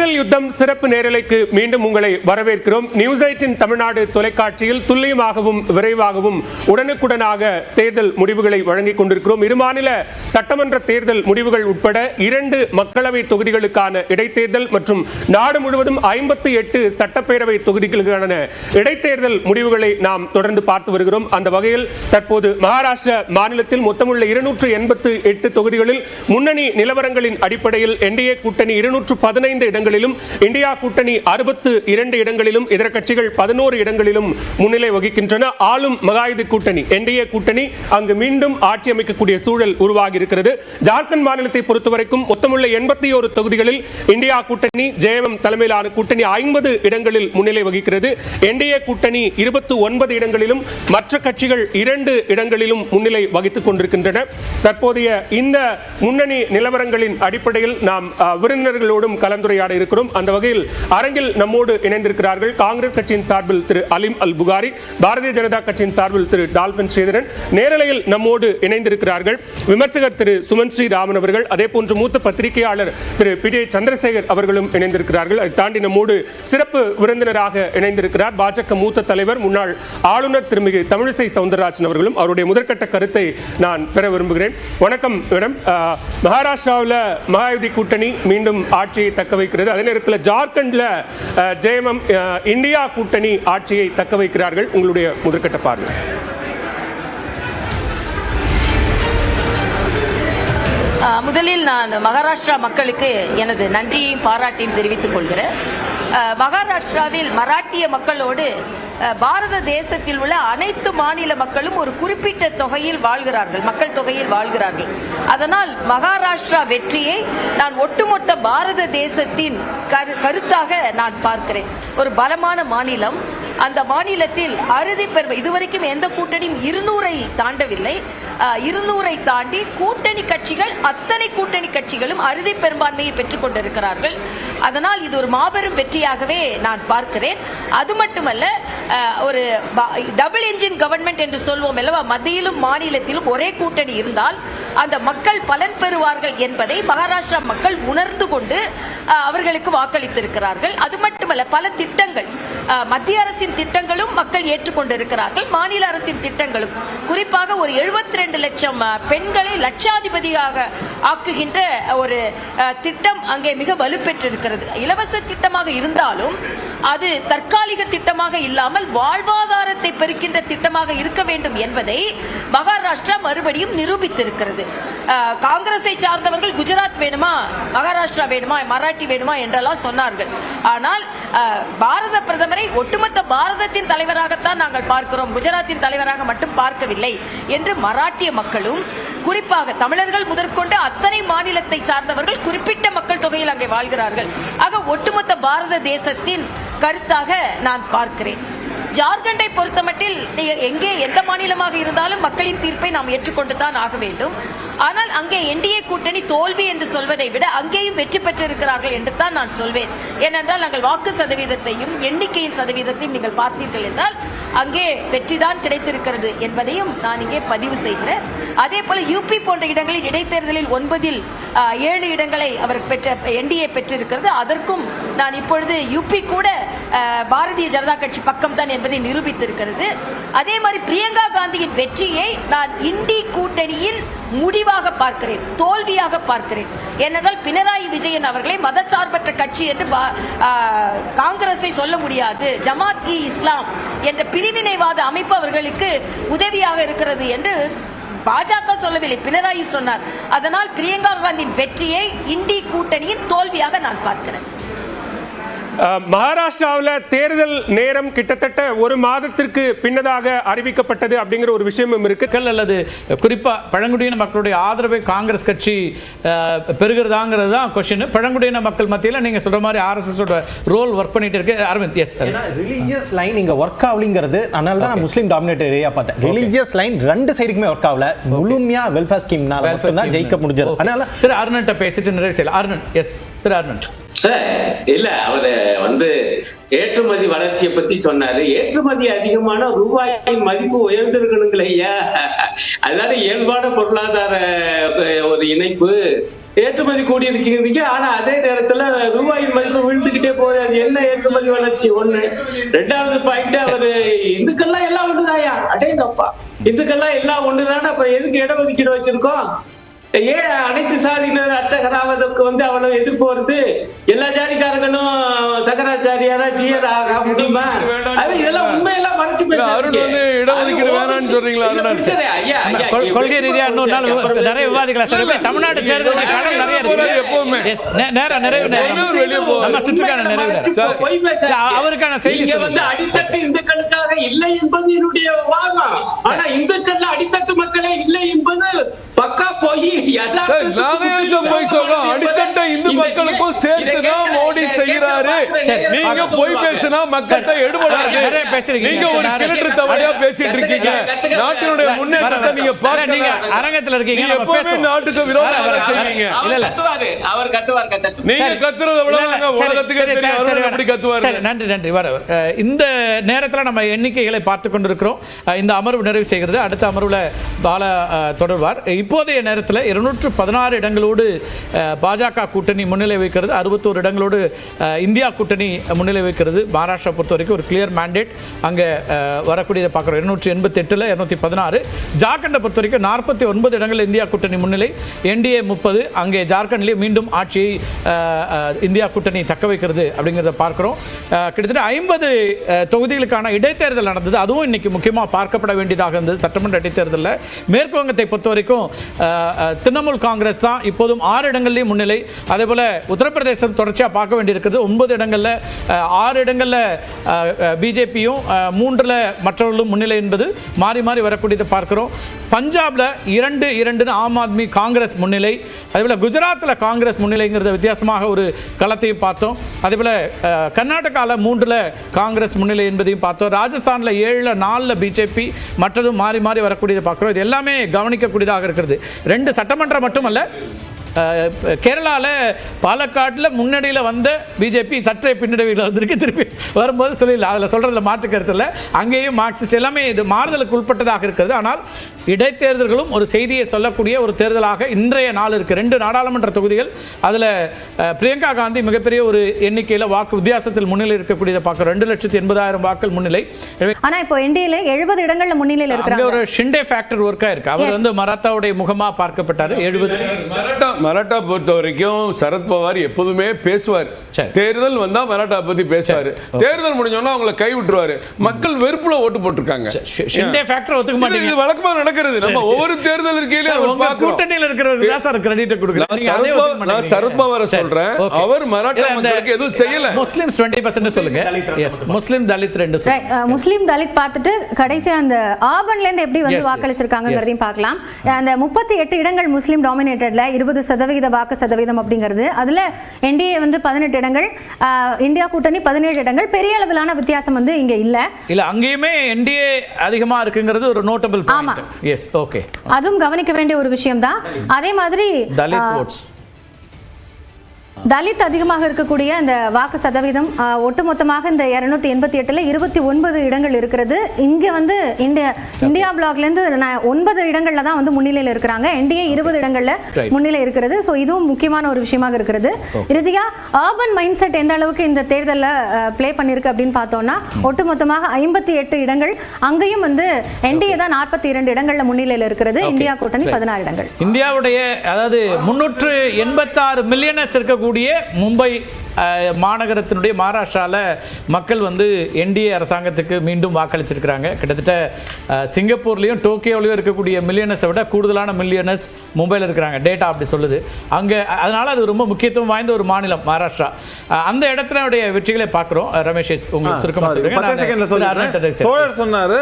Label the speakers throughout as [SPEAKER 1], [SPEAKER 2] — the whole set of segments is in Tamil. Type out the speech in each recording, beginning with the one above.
[SPEAKER 1] தேர்தல் யுத்தம் சிறப்பு நேரலைக்கு மீண்டும் உங்களை வரவேற்கிறோம். நியூஸ் எயிட்டின் தமிழ்நாடு தொலைக்காட்சியில் துல்லியமாகவும் விரைவாகவும் உடனுக்குடனாக தேர்தல் முடிவுகளை வழங்கிக் கொண்டிருக்கிறோம். இருமாநில சட்டமன்ற தேர்தல் முடிவுகள் உட்பட இரண்டு மக்களவை தொகுதிகளுக்கான இடைத்தேர்தல் மற்றும் நாடு முழுவதும் ஐம்பத்தி எட்டு சட்டப்பேரவை தொகுதிகளுக்கான இடைத்தேர்தல் முடிவுகளை நாம் தொடர்ந்து பார்த்து வருகிறோம். அந்த வகையில் தற்போது மகாராஷ்டிர மாநிலத்தில் மொத்தமுள்ள இருநூற்று எண்பத்து எட்டு தொகுதிகளில் முன்னணி நிலவரங்களின் அடிப்படையில் என்டிஏ கூட்டணி இருநூற்று பதினைந்து இடங்களில் இடங்களிலும் இந்தியா கூட்டணி அறுபத்து இரண்டு இடங்களிலும் இதர கட்சிகள் பதினோரு இடங்களிலும் முன்னிலை வகிக்கின்றன. ஆளும் மகாயுதி கூட்டணி என்டிஏ கூட்டணி அங்கு மீண்டும் ஆட்சி அமைக்கக்கூடிய சூழல் உருவாகி இருக்கிறது ஜார்க்கண்ட் மாநிலத்தை பொறுத்தவரைக்கும் மொத்தமுள்ள எண்பத்தி ஒரு தொகுதிகளில் இந்தியா கூட்டணி ஜேஎம் தலைமையிலான கூட்டணி ஐம்பது இடங்களில் முன்னிலை வகிக்கிறது. என்டிஏ கூட்டணி இருபத்தி ஒன்பது இடங்களிலும் மற்ற கட்சிகள் இரண்டு இடங்களிலும் முன்னிலை வகித்துக் கொண்டிருக்கின்றன. தற்போதைய இந்த முன்னணி நிலவரங்களின் அடிப்படையில் நாம் விருந்தினர்களோடும் கலந்துரையாட இருக்கிறோம். அந்த வகையில் அரங்கில் நம்மோடு இணைந்திருக்கிறார்கள் காங்கிரஸ் கட்சியின் சார்பில் திரு அலிம் அல் புகாரி பாரதிய ஜனதா கட்சியின் சார்பில் திரு டால்பின் ஸ்ரீதரன் நேரலையில் நம்மோடு இணைந்திருக்கிறார்கள் விமர்சகர் திரு சுமன் ஸ்ரீ ராமன் அவர்கள் அதே போன்று மூத்த பத்திரிகையாளர் திரு பி டி சந்திரசேகர் அவர்களும் இணைந்திருக்கிறார்கள். அதை தாண்டி நம்மோடு சிறப்பு விருந்தினராக இணைந்திருக்கிறார் பாஜக மூத்த தலைவர் முன்னாள் ஆளுநர் திருமிகு தமிழிசை சவுந்தரராஜன் அவர்களும். அவருடைய முதற்கட்ட கருத்தை நான் பெற விரும்புகிறேன். வணக்கம் மேடம். மகாராஷ்டிராவில் மகாயுதி கூட்டணி மீண்டும் ஆட்சியை தக்க வைக்கிறது. அதே நேரத்தில் ஜார்க்கண்ட்ல ஜெயமம் இந்தியா கூட்டணி ஆட்சியை தக்க வைக்கிறார்கள். உங்களுடைய முதற்கட்ட பார்வை.
[SPEAKER 2] முதலில் நான் மகாராஷ்டிரா மக்களுக்கு எனது நன்றியையும் பாராட்டையும் தெரிவித்துக் கொள்கிறேன். மகாராஷ்டிராவில் மராட்டிய மக்களோடு பாரத தேசத்தில் உள்ள அனைத்து மாநில மக்களும் ஒரு குறிப்பிட்ட தொகையில் வாழ்கிறார்கள் மக்கள் தொகையில் வாழ்கிறார்கள். அதனால் மகாராஷ்டிரா வெற்றியை நான் ஒட்டுமொத்த பாரத தேசத்தின் கரு கருத்தாக நான் பார்க்கிறேன். ஒரு பலமான மாநிலம். அந்த மாநிலத்தில் அறுதி பெருமை இதுவரைக்கும் எந்த கூட்டணியும் இருநூறை தாண்டவில்லை. இருநூறை தாண்டி கூட்டணி கட்சிகள் அத்தனை கூட்டணி கட்சிகளும் அறுதி பெரும்பான்மையை பெற்றுக் கொண்டிருக்கிறார்கள். அதனால் இது ஒரு மாபெரும் வெற்றியாகவே நான் பார்க்கிறேன். அது மட்டுமல்ல ஒரு டபுள் இன்ஜின் கவர்மெண்ட் என்று சொல்வோம் அல்லவா மத்தியிலும் மாநிலத்திலும் ஒரே கூட்டணி இருந்தால் அந்த மக்கள் பலன் பெறுவார்கள் என்பதை மகாராஷ்டிரா மக்கள் உணர்ந்து கொண்டு அவர்களுக்கு வாக்களித்திருக்கிறார்கள். அது மட்டுமல்ல பல திட்டங்கள் மத்திய அரசின் திட்டங்களும் மக்கள் ஏற்றுக்கொண்டிருக்கிறார்கள். மாநில அரசின் திட்டங்களும் குறிப்பாக ஒரு 72 ரெண்டு லட்சம் பெண்களை லட்சாதிபதியாக ஆக்குகின்ற ஒரு திட்டம் அங்கே மிக வலுப்பெற்றிருக்கிறது. இலவச திட்டமாக இருந்தாலும் அது தற்காலிக திட்டமாக இல்லாமல் வாழ்வாதாரத்தை பெருக்கின்ற திட்டமாக இருக்க வேண்டும் என்பதை மகாராஷ்டிரா மறுபடியும் நிரூபித்திருக்கிறது. காங்கிரஸை சார்ந்தவர்கள் குஜராத் வேணுமா மகாராஷ்டிரா வேணுமா மராட்டி வேணுமா என்றெல்லாம் சொன்னார்கள். ஆனால் பாரத பிரதமரை ஒட்டுமொத்த பாரதத்தின் தலைவராகத்தான் நாங்கள் பார்க்கிறோம். குஜராத்தின் தலைவராக மட்டும் பார்க்கவில்லை என்று மராட்டிய மக்களும் குறிப்பாக தமிழர்கள் முதற்கொண்டு அத்தனை மாநிலத்தை சார்ந்தவர்கள் குறிப்பிட்ட மக்கள் தொகையில் அங்கே வாழ்கிறார்கள். ஆக ஒட்டுமொத்த பாரத தேசத்தின் கருத்தாக நான் பார்க்கிறேன். ஜார்க்கண்டை பொறுத்தமட்டில் எங்கே எந்த மாநிலமாக இருந்தாலும் மக்களின் தீர்ப்பை நாம் ஏற்றுக்கொண்டு தான் ஆக வேண்டும். ஆனால் அங்கே என்டிஏ கூட்டணி தோல்வி என்று சொல்வதை விட அங்கேயும் வெற்றி பெற்றிருக்கிறார்கள் என்று தான் நான் சொல்வேன். ஏனென்றால் நாங்கள் வாக்கு சதவீதத்தையும் எண்ணிக்கையின் சதவீதத்தையும் நீங்கள் பார்த்தீர்கள் என்றால் அங்கே வெற்றிதான் கிடைத்திருக்கிறது என்பதையும் நான் இங்கே பதிவு செய்கிறேன். அதே போல யூபி போன்ற இடங்களில் இடைத்தேர்தலில் ஒன்பதில் ஏழு இடங்களை அவர் பெற்ற என்டிஏ பெற்றிருக்கிறது. அதற்கும் நான் இப்பொழுது யூபி கூட பாரதிய ஜனதா கட்சி பக்கம் தான் என்பதை நிரூபித்திருக்கிறது. அதே மாதிரி பிரியங்கா காந்தியின் வெற்றியை நான் இண்டி கூட்டணியின் முடிவாக பார்க்கிறேன் தோல்வியாக பார்க்கிறேன். ஏனென்றால் பினராயி விஜயன் அவர்களை மதச்சார்பற்ற கட்சி என்று பா- காங்கிரஸை சொல்ல முடியாது. ஜமாத் இ இஸ்லாம் என்ற பிரிவினைவாத அமைப்பு அவர்களுக்கு உதவியாக இருக்கிறது என்று பாஜக சொல்லவில்லை பினராயி சொன்னார். அதனால் பிரியங்கா காந்தியின் வெற்றியை இண்டி கூட்டணியின் தோல்வியாக நான் பார்க்கிறேன்.
[SPEAKER 1] மகாராஷ்டிராவுல தேர்தல் நேரம் கிட்டத்தட்ட ஒரு மாதத்திற்கு பின்னதாக அறிவிக்கப்பட்டது அப்படிங்கிற ஒரு விஷயமும் இருக்கு.
[SPEAKER 3] அல்லது குறிப்பா பழங்குடியின மக்களுடைய ஆதரவை காங்கிரஸ் கட்சி பெறுகிறதாங்கிறது தான் கொஸ்டின் பழங்குடியின மக்கள் மத்தியில் நீங்க சொல்ற மாதிரி ஆர்எஸ்எஸ் ஓட ரோல் ஒர்க் பண்ணிட்டு இருக்கு. அரவிந்த் எஸ்
[SPEAKER 4] ரிலீஜியஸ் லைன் இங்க ஒர்க் ஆகலிங்கிறது அதனால தான் நான் முஸ்லீம் டாமினேட்டட் ஏரியா பார்த்தேன். ரிலீஜியஸ் லைன் ரெண்டு சைடுக்குமே ஒர்க் ஆகல. முழுமையா வெல்ஃபேர் ஸ்கீம்னால தான் ஜெயிக்க முடிஞ்சது. அதனால
[SPEAKER 3] திரு அருணன்ட்ட பேசிட்டு நிறைவு செய்யலாம். அருணன் எஸ் திரு அருணன்.
[SPEAKER 5] இல்ல அவரு வந்து ஏற்றுமதி வளர்ச்சியை பத்தி சொன்னாரு. ஏற்றுமதி அதிகமான ரூபாயின் மதிப்பு உயர்ந்திருக்கணுங்களே ஐயா. அதான இயல்பான பொருளாதார ஒரு இணைப்பு. ஏற்றுமதி கூடி இருக்கிறீங்க ஆனா அதே நேரத்துல ரூபாயின் மதிப்பு விழுந்துகிட்டே போகுது. அது என்ன ஏற்றுமதி வளர்ச்சி? ஒண்ணு. ரெண்டாவது பாயிண்ட் அவரு இந்துக்கள்லாம் எல்லாம் ஒண்ணுதாயா அடேங்கப்பா. இந்துக்கள்லாம் எல்லாம் ஒண்ணுதானே அப்ப எதுக்கு இடஒதுக்கீடு வச்சிருக்கோம்? ஏன் அனைத்து சாதியினர் அர்ச்சகராவதற்கு வந்து அவ்வளவு எதிர்ப்பு வருது. எல்லா ஜாதிக்காரங்களும் சங்கராச்சாரியாரா ஜீயர் ஆக முடியுமா? அது இதெல்லாம் உண்மையெல்லாம் மறைச்சு
[SPEAKER 6] அருண் வந்து இடஒதுக்கீடு வேணாம்னு சொல்றீங்களா,
[SPEAKER 3] கொள்கை ரீதியா இன்னொரு நாள் நிறைய விவாதிக்கலாம் சார். தமிழ்நாடு தேர்தல் களம் நிறைய இருக்கு
[SPEAKER 6] எப்பவுமே.
[SPEAKER 3] நேரம் நிறைவு நேரம். நம்ம சுற்றுக்கான நிறைவு அவருக்கான செய்தி.
[SPEAKER 5] வந்து அடித்தட்டு இந்துக்களுக்காக இல்லை என்பது என்னுடைய வாதம். ஆனா இந்துக்கள் அடித்தட்டு மக்களே இல்லை என்பது பக்கா போய்
[SPEAKER 6] அடித்தட்ட இந்து மக்களுக்கும் சேர்த்துதான் நீங்க போய் பேசினா மக்கள்கிட்ட எடுபடாது
[SPEAKER 3] பேசுறீங்க.
[SPEAKER 6] நீங்க ஒரு கிணற்று தவறையா பேசிட்டு இருக்கீங்க நாட்டினுடைய முன்னேற்றத்தை நீங்க
[SPEAKER 3] வர, நீங்க அரங்கத்துல இருக்கீங்க
[SPEAKER 6] எப்பவுமே. நாட்டுக்கு விரோதமா
[SPEAKER 3] வர, வர,
[SPEAKER 6] செய்வீங்க.
[SPEAKER 3] இல்ல,
[SPEAKER 5] அவர்
[SPEAKER 3] இல்ல.
[SPEAKER 5] கத்துவாரு அவர் கத்துவார் கத்தட்டும்
[SPEAKER 6] நீங்க. கத்துறத விட உலகத்துக்கே தெரியும். எப்படி கத்துவாரு?
[SPEAKER 3] சரி, நன்றி நன்றி. வர இந்த நேரத்தில் நம்ம எண்ணிக்கைகளை பார்த்து கொண்டிருக்கிறோம். இந்த அமர்வு நிறைவு செய்கிறது. அடுத்த அமர்வுல பாலா தொடர்வார். இப்போதைய நேரத்தில் இருநூற்று பதினாறு இடங்களோடு பாஜக கூட்டணி முன்னிலை வைக்கிறது அறுபத்தோரு இடங்களோடு இந்தியா கூட்டணி கூட்டணி முன்னிலை வைக்கிறது. மகாராஷ்டிரா பொறுத்த வரைக்கும் ஒரு கிளியர் மேண்டேட் அங்கே வரக்கூடியதை பார்க்குறோம். இருநூற்றி எண்பத்தெட்டில் இரநூத்தி பதினாறு. ஜார்க்கண்டை பொறுத்த வரைக்கும் நாற்பத்தி ஒன்பது இடங்களில் இந்தியா கூட்டணி முன்னிலை. என்டிஏ முப்பது. அங்கே ஜார்க்கண்ட்லேயே மீண்டும் ஆட்சியை இந்தியா கூட்டணி தக்க வைக்கிறது அப்படிங்கிறத பார்க்குறோம். கிட்டத்தட்ட ஐம்பது தொகுதிகளுக்கான இடைத்தேர்தல் நடந்தது. அதுவும் இன்னைக்கு முக்கியமாக பார்க்கப்பட வேண்டியதாக இருந்தது. சட்டமன்ற இடைத்தேர்தலில். மேற்கு வங்கத்தை பொறுத்த வரைக்கும் திரிணாமுல் காங்கிரஸ் தான் இப்போதும் ஆறு இடங்கள்லேயும் முன்னிலை. அதே போல் உத்தரப்பிரதேசம் தொடர்ச்சியாக பார்க்க வேண்டியிருக்கிறது. ஒன்பது இடங்கள் இடங்களில் ஆறு இடங்களில் பிஜேபியும் மூன்றில் மற்றவர்களும் முன்னிலை என்பது மாறி மாறி வரக்கூடியதை பார்க்கிறோம். பஞ்சாபில் இரண்டு இரண்டுன்னு ஆம் ஆத்மி காங்கிரஸ் முன்னிலை அதேபோல் குஜராத்தில் காங்கிரஸ் முன்னிலைங்கிறத வித்தியாசமாக ஒரு களத்தையும் பார்த்தோம். அதேபோல் கர்நாடகாவில் மூன்றில் காங்கிரஸ் முன்னிலை என்பதையும் பார்த்தோம். ராஜஸ்தானில் ஏழில் நாலில் பிஜேபி மற்றதும் மாறி மாறி வரக்கூடியதை பார்க்குறோம். இது எல்லாமே கவனிக்கக்கூடியதாக இருக்கிறது. ரெண்டு சட்டமன்றம் மட்டுமல்ல கேரளாவில் பாலக்காட்டில் முன்னணியில் வந்த பிஜேபி சற்றே பின்னடைவில் வந்திருக்கு. திருப்பி வரும்போது சொல்லிடலாம் அதில் சொல்கிறதுல மாற்று கருத்து இல்லை. அங்கேயும் மார்க்சிஸ்ட் எல்லாமே இது மாறுதலுக்கு உட்பட்டதாக இருக்கிறது. ஆனால் இடைத்தேர்தல்களும் ஒரு செய்தியை சொல்லக்கூடிய ஒரு தேர்தலாக இன்றைய நாள் இருக்குது ரெண்டு நாடாளுமன்ற தொகுதிகள் அதில் பிரியங்கா காந்தி மிகப்பெரிய ஒரு எண்ணிக்கையில் வாக்கு வித்தியாசத்தில் முன்னிலை இருக்கக்கூடியதை பார்க்குறோம். ரெண்டு லட்சத்தி எண்பதாயிரம் வாக்கள் முன்னிலை. எனவே
[SPEAKER 7] ஆனா இப்போ என்டிஏல எழுபது இடங்கள்ல முன்னிலையில
[SPEAKER 3] அங்கே
[SPEAKER 7] இருக்கிறாங்க.
[SPEAKER 3] ஒரு ஷிண்டே ஃபேக்டர் ஒர்க்காக இருக்கு. அவர். வந்து மராத்தாவுடைய முகமாக பார்க்கப்பட்டார். எழுபது
[SPEAKER 6] மராட்டா பொறுத்த வரைக்கும் சரத்பவார் எப்போதுமே பேசுவார். தேர்தல் வந்தா மராட்டா பத்தி பேசுவாரு. தேர்தல் முடிஞ்சோன்னா அவங்கள கை விட்டுருவாரு. மக்கள் வெறுப்புல ஓட்டு போட்டிருக்காங்க.
[SPEAKER 3] ஷி- ஷிண்டே ஃபேக்டர் ஒத்துக்க
[SPEAKER 6] இது-
[SPEAKER 3] மாட்டீங்க
[SPEAKER 6] இது வழக்கமா நடக்கிறது. நம்ம ஒவ்வொரு தேர்தல் இருக்கையில
[SPEAKER 3] சார், உங்க கூட்டணியில இருக்கிறவருக்கு தான் சார் credit கொடுக்குறேன்.
[SPEAKER 6] நான். சரத்பவாரை
[SPEAKER 3] சரி,
[SPEAKER 6] சொல்றேன்.
[SPEAKER 3] okay.
[SPEAKER 6] அவர் மராட்டா மக்களுக்கு எதுவும் செய்யல.
[SPEAKER 3] முஸ்லிம்ஸ் 20% சொல்லுங்க. Yes, முஸ்லிம் தலித் ரெண்டு சொல்லுங்க.
[SPEAKER 7] முஸ்லிம் தலித் பார்த்துட்டு கடைசியா அந்த ஆபன்ல இருந்து எப்படி வந்து வாக்களிச்சிருக்காங்கிறதையும் பார்க்கலாம். அந்த முப்பத்தி எட்டு இடங்கள் முஸ்லிம் டாமினேட்டட்ல இருபது சதவிகித வாக்கு சதவீதம் அப்படிங்கிறது. அதுல என்டிஏ வந்து பதினெட்டு இடங்கள் இந்தியா கூட்டணி பதினேழு இடங்கள். பெரிய அளவிலான வித்தியாசம் வந்து இங்க இல்ல.
[SPEAKER 3] இல்ல அங்கேயுமே என்டிஏ அதிகமா இருக்குங்கிறது ஒரு நோட்டபிள்
[SPEAKER 7] ஆமா.
[SPEAKER 3] பாயிண்ட் எஸ் ஓகே
[SPEAKER 7] அதுவும் கவனிக்க வேண்டிய ஒரு விஷயம் தான் அதே மாதிரி
[SPEAKER 3] தலித்
[SPEAKER 7] தலித் அதிகமாக இருக்கக்கூடிய இந்த வாக்கு சதவீதம் ஒட்டுமொத்தமாக இந்த இருநூத்தி எண்பத்தி எட்டுல இருபத்தி ஒன்பது இடங்கள் இருக்கிறது. இங்க வந்து இந்தியா இந்தியா பிளாக்ல இருந்து நான் ஒன்பது இடங்கள்ல தான் வந்து முன்னிலையில் இருக்கிறாங்க. என்டிஏ இருபது இடங்கள்ல. முன்னிலை இருக்கிறது. ஸோ இதுவும் முக்கியமான ஒரு விஷயமாக இருக்கிறது. இறுதியா அர்பன் மைண்ட் செட் எந்த அளவுக்கு இந்த தேர்தலில் ப்ளே பண்ணியிருக்கு அப்படின்னு பார்த்தோம்னா ஒட்டுமொத்தமாக ஐம்பத்தி எட்டு இடங்கள் அங்கேயும் வந்து என்டிஏ தான் நாற்பத்தி இரண்டு இடங்கள்ல முன்னிலையில் இருக்கிறது. இந்தியா கூட்டணி. பதினாறு இடங்கள்.
[SPEAKER 3] இந்தியாவுடைய அதாவது முன்னூற்று எண்பத்தாறு மில்லியனர்ஸ் இருக்கக்கூடிய கூடிய மும்பை மாநகரத்தினுடைய மகாராஷ்டிரால மக்கள் வந்து என்டிஏ அரசாங்கத்துக்கு மீண்டும் வாக்களிச்சிருக்கிறாங்க. கிட்டத்தட்ட சிங்கப்பூர்லயும் டோக்கியோலையும் இருக்கக்கூடிய மில்லியனர்ஸை விட கூடுதலான மில்லியனர்ஸ் மும்பையில் இருக்கிறாங்க. டேட்டா அப்படி சொல்லுது. அங்கே அதனால அது ரொம்ப முக்கியத்துவம் வாய்ந்த ஒரு மாநிலம் மகாராஷ்டிரா. அந்த இடத்தினுடைய வெற்றிகளை பார்க்குறோம். ரமேஷ் உங்களுக்கு சுருக்கமாக சொல்லுங்க.
[SPEAKER 8] தோழர் சொன்னாரு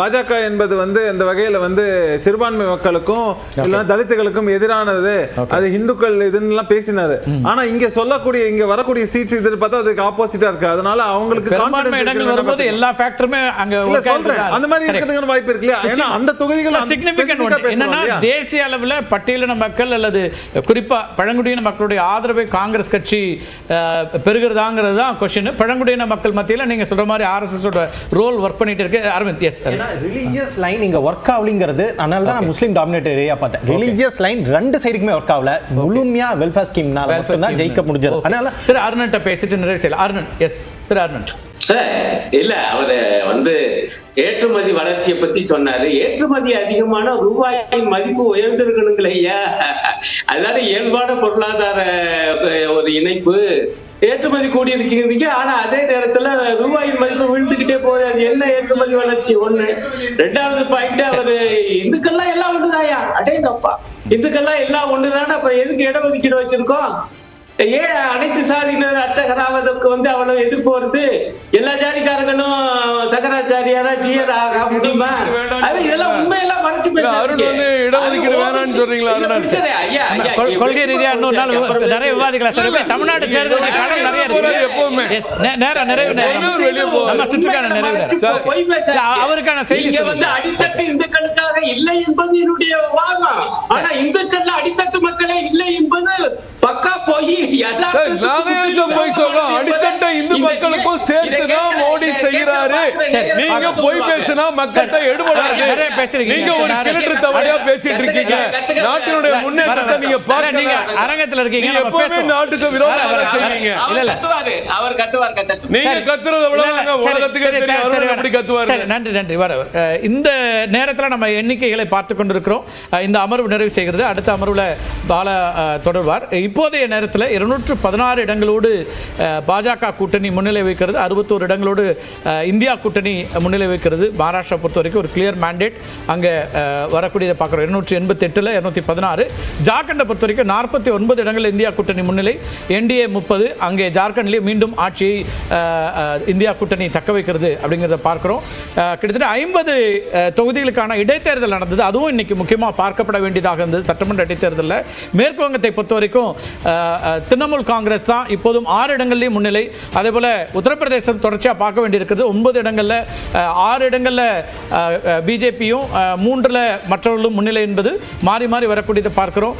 [SPEAKER 8] பாஜக என்பது வந்து இந்த வகையில வந்து சிறுபான்மை மக்களுக்கும் இல்லைன்னா தலித்துகளுக்கும் எதிரானது. அது இந்துக்கள் இதுன்னு எல்லாம் பேசினாரு ஆனா இங்க சொல்லக்கூடிய இங்க வரக்கூடிய சீட்ஸ் இது பார்த்தா அதுக்கு ஆப்போசிட்டா இருக்கு. அதனால அவங்களுக்கு
[SPEAKER 3] பெரும்பான்மை இடங்கள் வரும்போது எல்லா ஃபேக்டருமே அங்க
[SPEAKER 8] சொல்றேன். அந்த மாதிரி
[SPEAKER 3] Correct.
[SPEAKER 8] இருக்கிறதுக்கான வாய்ப்பு இருக்கு இல்லையா ஏன்னா அந்த தொகுதிகள்
[SPEAKER 3] சிக்னிபிகன்ட் என்னன்னா? தேசிய அளவில் பட்டியலின மக்கள் அல்லது குறிப்பா பழங்குடியின மக்களுடைய ஆதரவை காங்கிரஸ் கட்சி பெறுகிறதாங்கிறது தான் கொஸ்டின் பழங்குடியின மக்கள் மத்தியில நீங்க சொல்ற மாதிரி ஆர்எஸ்எஸ் ஓட ரோல் ஒர்க் பண்ணிட்டு இருக்கு. அரவிந்த் எஸ்
[SPEAKER 4] ரிலீஜியஸ் லைன் இங்க ஒர்க் ஆகலிங்கிறது அதனால தான் நான் முஸ்லீம் டாமினேட் ஏரியா பார்த்தேன். ரிலீஜியஸ் லைன் ரெண்டு சைடுக்குமே ஒர்க் ஆகல. முழுமையா வெல்ஃபேர் ஸ்கீம்னால மட்டும் தான். ஜெயிக்க முடிஞ்சது. அதனால
[SPEAKER 3] திரு அருணன்ட்ட பேசிட்டு நிறைவு செய்யலாம் அருணன் எஸ் திரு அருணன்.
[SPEAKER 5] இல்ல அவரு வந்து ஏற்றுமதி வளர்ச்சியை பத்தி சொன்னாரு. ஏற்றுமதி அதிகமான ரூபாயின் மதிப்பு உயர்ந்திருக்கணுங்களே ஐயா. அதுதானே இயல்பான பொருளாதார ஒரு இணைப்பு. ஏற்றுமதி கூடி இருக்கிறீங்க ஆனா அதே நேரத்துல ரூபாயின் மதிப்பு விழுந்துகிட்டே போகுது. அது என்ன ஏற்றுமதி வளர்ச்சி? ஒண்ணு. ரெண்டாவது பாயிண்ட் அவரு இந்துக்கள்லாம் எல்லாம் ஒண்ணுதாயா அடேங்கப்பா. இதுக்கெல்லாம் எல்லாம் ஒண்ணுதானே? அப்ப எதுக்கு இடஒதுக்கீடு வச்சிருக்கோம்? ஏன் அனைத்து சாதியினர் அர்ச்சகராவதற்கு வந்து அவ்வளவு எதிர்ப்பு வருது? எல்லா ஜாதிக்காரங்களும் சங்கராச்சாரியாரா ஜீயர் ஆக முடியுமா அது இதெல்லாம் உண்மையெல்லாம் மறைச்சு
[SPEAKER 3] கொள்கை ரீதியா இன்னொரு நாள் நிறைய விவாதிக்கலாம் சார். தமிழ்நாடு தேர்தல் நிறைய இருக்கு
[SPEAKER 6] எப்பவுமே.
[SPEAKER 3] நேரம் நிறைவு நேரம். நம்ம சுற்றுக்கான நிறைவு. அவருக்கான செய்தி.
[SPEAKER 5] வந்து அடித்தட்டு இந்துக்களுக்காக இல்லை என்பது என்னுடைய வாதம். ஆனா இந்துக்கள் அடித்தட்டு மக்களே இல்லை என்பது பக்கா போய்
[SPEAKER 6] போய் சொல்றோம் அடித்தட்ட இந்து மக்களுக்கும் சேர்த்து தான் மோடி செய்யறாரு நீங்க. போய் பேசினா மக்கள்கிட்ட எடுபடாது. நீங்க ஒரு கிணற்று தவறையா பேசிட்டு இருக்கீங்க நாட்டினுடைய முன்னேற்றத்தை நீங்க
[SPEAKER 3] நீங்க
[SPEAKER 6] பார்க்கல.
[SPEAKER 3] அரங்கத்துல இருக்கீங்க
[SPEAKER 6] எப்பவுமே. நாட்டுக்கு விரோதமா
[SPEAKER 3] வர, வர,
[SPEAKER 6] தான் செய்வீங்க.
[SPEAKER 3] இல்ல,
[SPEAKER 5] அவர்
[SPEAKER 3] இல்ல.
[SPEAKER 5] கத்துவாரு அவர் கத்துவார் கத்தட்டும்
[SPEAKER 6] நீங்க. கத்துறத
[SPEAKER 3] சரி,
[SPEAKER 6] உலகத்துக்கே தெரியும். கத்துவாரு
[SPEAKER 3] நன்றி நன்றி. வர இந்த நேரத்தில் நம்ம எண்ணிக்கைகளை பார்த்து கொண்டிருக்கிறோம். இந்த அமர்வு நிறைவு செய்கிறது. அடுத்த அமர்வில் பால தொடர்வார். இப்போதைய நேரத்தில் இருநூற்று பதினாறு இடங்களோடு பாஜக கூட்டணி முன்னிலை வைக்கிறது அறுபத்தோரு இடங்களோடு இந்தியா கூட்டணி முன்னிலை வைக்கிறது மகாராஷ்டிரா பொறுத்த வரைக்கும் ஒரு கிளியர் மேண்டேட் அங்கே வரக்கூடியதை பார்க்குறோம். இருநூற்றி எண்பத்தெட்டில் எட்டில் பதினாறு ஜார்க்கண்டை பொறுத்த வரைக்கும் நாற்பத்தி ஒன்பது இடங்களில் இந்தியா கூட்டணி முன்னிலை. என்டிஏ முப்பது. அங்கே ஜார்க்கண்ட்லேயே மீண்டும் ஆட்சியை இந்தியா கூட்டணி தக்க வைக்கிறது அப்படிங்கிறத பார்க்குறோம். கிட்டத்தட்ட ஐம்பது தொகுதிகளுக்கான இடைத்தேர்தல் நடந்தது. அதுவும் இன்னைக்கு முக்கியமாக பார்க்கப்பட வேண்டியதாக இருந்தது. சட்டமன்ற இடைத்தேர்தலில் மேற்கு வங்கத்தை பொறுத்த வரைக்கும் திரிணாமுல் காங்கிரஸ் தான் இப்போதும் ஆறு இடங்கள்லேயும் முன்னிலை. அதே போல் உத்தரப்பிரதேசம் தொடர்ச்சியாக பார்க்க வேண்டியிருக்கிறது. ஒன்பது இடங்களில் ஆறு இடங்களில் பிஜேபியும் மூன்றில் மற்றவர்களும் முன்னிலை என்பது மாறி மாறி வரக்கூடியதை பார்க்கிறோம்.